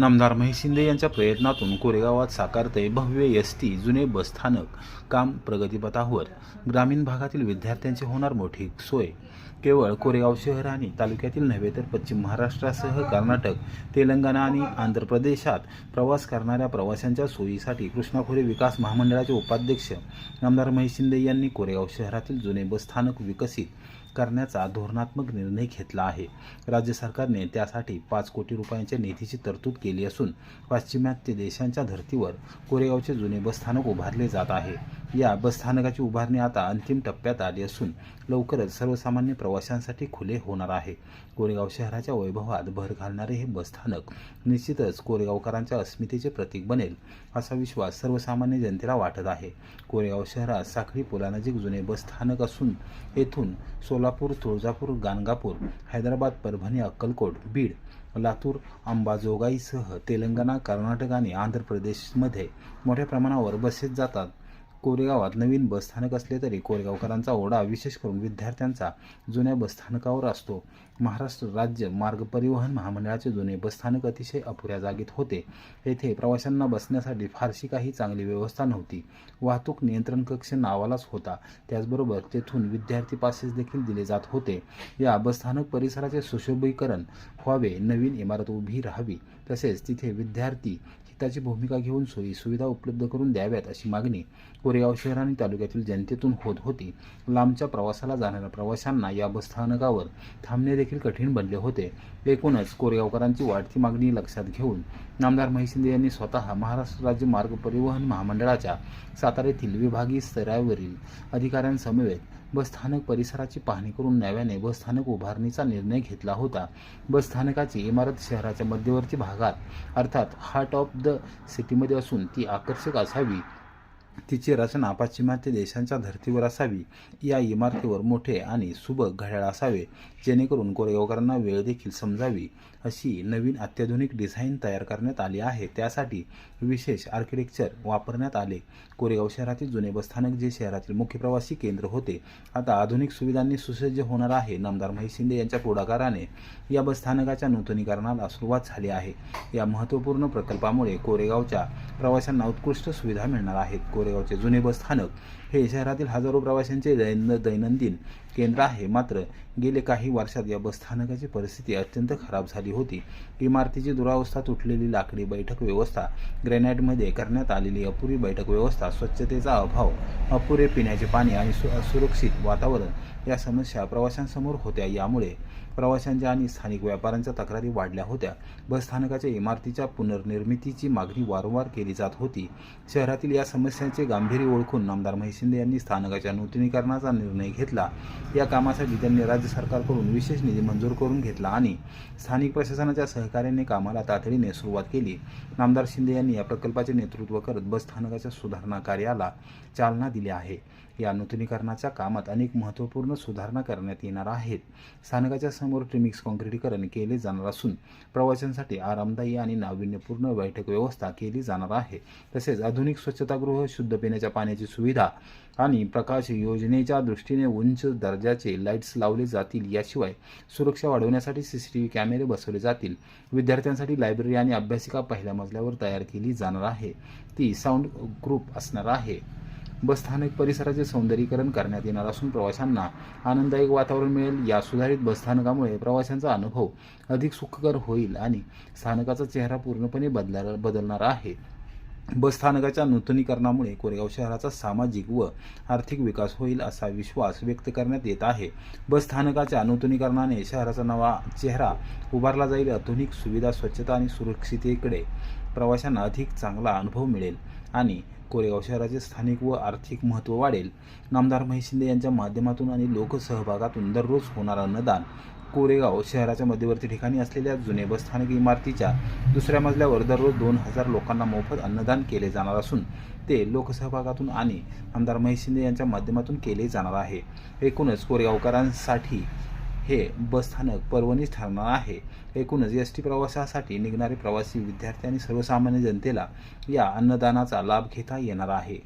नामदार महेश शिंदे यांच्या प्रयत्नातून कोरेगावात साकारते भव्य एस टी जुने बसस्थानक काम प्रगतीपथावर. ग्रामीण भागातील विद्यार्थ्यांची होणार मोठी सोय. केवळ कोरेगाव शहर आणि तालुक्यातील नव्हे तर पश्चिम महाराष्ट्रासह कर्नाटक तेलंगणा आणि आंध्र प्रदेशात प्रवास करणाऱ्या प्रवाशांच्या सोयीसाठी कृष्णाखोरे विकास महामंडळाचे उपाध्यक्ष आमदार महेश शिंदे यांनी कोरेगाव शहरातील जुने बसस्थानक विकसित करण्याचा धोरणात्मक निर्णय घेतला आहे. राज्य सरकारने त्यासाठी पाच कोटी रुपयांच्या निधीची तरतूद केली असून पाश्चिमात्य देशांच्या धर्तीवर कोरेगावचे जुने बसस्थानक उभारले जात आहे. या बसस्थानकाची उभारणी आता अंतिम टप्प्यात आली असून लवकरच सर्वसामान्य प्रवाशांसाठी खुले होणार आहे. कोरेगाव शहराच्या वैभवात भर घालणारे हे बसस्थानक निश्चितच कोरेगावकरांच्या अस्मितेचे प्रतीक बनेल असा विश्वास सर्वसामान्य जनतेला वाटत आहे. कोरेगाव शहरात साखळी पुलानजीक जुने बसस्थानक असून येथून सोलापूर तुळजापूर गाणगापूर हैदराबाद परभणी अक्कलकोट बीड लातूर अंबाजोगाईसह तेलंगणा कर्नाटक आणि आंध्र प्रदेशमध्ये मोठ्या प्रमाणावर बसेस जातात. कोरेगावात नवीन बसस्थानक असले तरी कोरेगावकरांचा ओढा विशेष करून विद्यार्थ्यांचा जुन्या बसस्थानकावर असतो. महाराष्ट्र राज्य मार्ग परिवहन महामंडळाचे जुने बसस्थानक अतिशय अपुऱ्या जागेत होते. येथे प्रवाशांना बसण्यासाठी फारशी काही चांगली व्यवस्था नव्हती. वाहतूक नियंत्रण कक्ष नावालाच होता. त्याचबरोबर तेथून विद्यार्थी पासेस देखील दिले जात होते. या बसस्थानक परिसराचे सुशोभीकरण व्हावे नवीन इमारत उभी राहावी तसेच तिथे विद्यार्थी हिताची भूमिका घेऊन सोयी सुविधा उपलब्ध करून द्याव्यात अशी मागणी कोरेगाव शहर आणि तालुक्यातील जनतेतून होत होती. लांबच्या प्रवासाला जाणाऱ्या प्रवाशांना या बसस्थानकावर थांबणे देखील कठीण बनले होते. एकूणच कोरेगावकरांची वाढती मागणी लक्षात घेऊन नामदार महेश शिंदे यांनी स्वतः महाराष्ट्र राज्य मार्ग परिवहन महामंडळाच्या सातारा येथील विभागीय स्तरावरील अधिकाऱ्यांसमवेत बसस्थानक परिसराची पाहणी करून नव्याने बसस्थानक उभारणीचा निर्णय घेतला होता. बसस्थानकाची इमारत शहराच्या मध्यवर्ती भागात अर्थात हार्ट ऑफ द सिटीमध्ये असून ती आकर्षक असावी तिची रचना पाश्चिमात्य देशांच्या धर्तीवर असावी या इमारतीवर मोठे आणि सुबक घड्याळ असावे जेणेकरून कोरेगावकरांना वेळ देखील समजावी. अशी नवीन अत्याधुनिक डिझाईन तयार करण्यात आली आहे. त्यासाठी विशेष आर्किटेक्चर वापरण्यात आले. कोरेगाव शहरातील जुने बसस्थानक जे शहरातील मुख्य प्रवासी केंद्र होते आता आधुनिक सुविधांनी सुसज्ज होणार आहे. नामदार महेश शिंदे यांच्या पुढाकाराने या बसस्थानकाच्या नूतनीकरणाला सुरुवात झाली आहे. या महत्त्वपूर्ण प्रकल्पामुळे कोरेगावच्या प्रवाशांना उत्कृष्ट सुविधा मिळणार आहेत. कोरेगावचे जुने बसस्थानक हे शहरातील हजारो प्रवाशांचे दैन दैनंदिन केंद्र आहे. मात्र गेले काही वर्षात या बसस्थानकाची परिस्थिती अत्यंत खराब झाली होती. इमारतीची दुरावस्था तुटलेली लाकडी बैठक व्यवस्था ग्रेनाईटमध्ये करण्यात आलेली अपुरी बैठक व्यवस्था स्वच्छतेचा अभाव अपुरे पिण्याचे पाणी आणि सु असुरक्षित वातावरण या समस्या प्रवाशांसमोर होत्या. यामुळे प्रवाशांच्या आणि स्थानिक व्यापाऱ्यांच्या तक्रारी वाढल्या होत्या. बसस्थानकाच्या इमारतीच्या पुनर्निर्मितीची मागणी वारंवार केली जात होती. शहरातील या समस्यांचे गांभीर्य ओळखून आमदार महेश शिंदे यांनी स्थानकाच्या नूतनीकरणाचा निर्णय घेतला. या कामासाठी त्यांनी राज्य सरकारकडून विशेष निधी मंजूर करून घेतला आणि स्थानिक प्रशासनाच्या सहकार्याने कामाला तातडीने सुरुवात केली. नामदार शिंदे यांनी या प्रकल्पाचे नेतृत्व करत बसस्थानकाच्या सुधारणा कार्याला चालना दिली आहे. या नूतनीकरणाच्या कामात अनेक महत्त्वपूर्ण सुधारणा करण्यात येणार आहेत. स्थानकाच्या समोर ट्रिमिक्स काँक्रीटीकरण केले जाणार असून प्रवाशांसाठी आरामदायी आणि नाविन्यपूर्ण बैठक व्यवस्था केली जाणार आहे. तसेच आधुनिक स्वच्छतागृह शुद्ध पिण्याच्या पाण्याची सुविधा आणि प्रकाश योजनेच्या दृष्टीने उंच दर्जाचे लाईट्स लावले जातील. याशिवाय सुरक्षा वाढवण्यासाठी सी सी टी व्ही कॅमेरे बसवले जातील. विद्यार्थ्यांसाठी लायब्ररी आणि अभ्यासिका पहिल्या मजल्यावर तयार केली जाणार आहे. ती साऊंड ग्रुप असणार आहे. बसस्थानक परिसराचे सौंदर्यीकरण करण्यात येणार असून प्रवाशांना आनंददायक वातावरण मिळेल. या सुधारित बसस्थानकामुळे प्रवाशांचा अनुभव अधिक सुखकर होईल आणि स्थानकाचा चेहरा पूर्णपणे बदला बदलणार आहे. बसस्थानकाच्या नूतनीकरणामुळे कोरेगाव शहराचा सामाजिक व आर्थिक विकास होईल असा विश्वास व्यक्त करण्यात येत आहे. बसस्थानकाच्या नूतनीकरणाने शहराचा नवा चेहरा उभारला जाईल. आधुनिक सुविधा स्वच्छता आणि सुरक्षिततेकडे प्रवाशांना अधिक चांगला अनुभव मिळेल आणि कोरेगाव शहराचे स्थानिक व आर्थिक महत्त्व वाढेल. नामदार महेश शिंदे यांच्या माध्यमातून आणि लोकसहभागातून दररोज होणारा अनुदान कोरेगाव शहराच्या मध्यवर्ती ठिकाणी असलेल्या जुने बसस्थानक इमारतीच्या दुसऱ्या मजल्यावर दररोज दोन हजार लोकांना मोफत अन्नदान केले जाणार असून ते लोकसहभागातून आणि आमदार महेश शिंदे यांच्या माध्यमातून केले जाणार आहे. एकूणच कोरेगावकरांसाठी हे बसस्थानक पर्वणीच ठरणार आहे. एकूणच एस टी प्रवासासाठी निघणारे प्रवासी विद्यार्थी आणि सर्वसामान्य जनतेला या अन्नदानाचा लाभ घेता येणार आहे.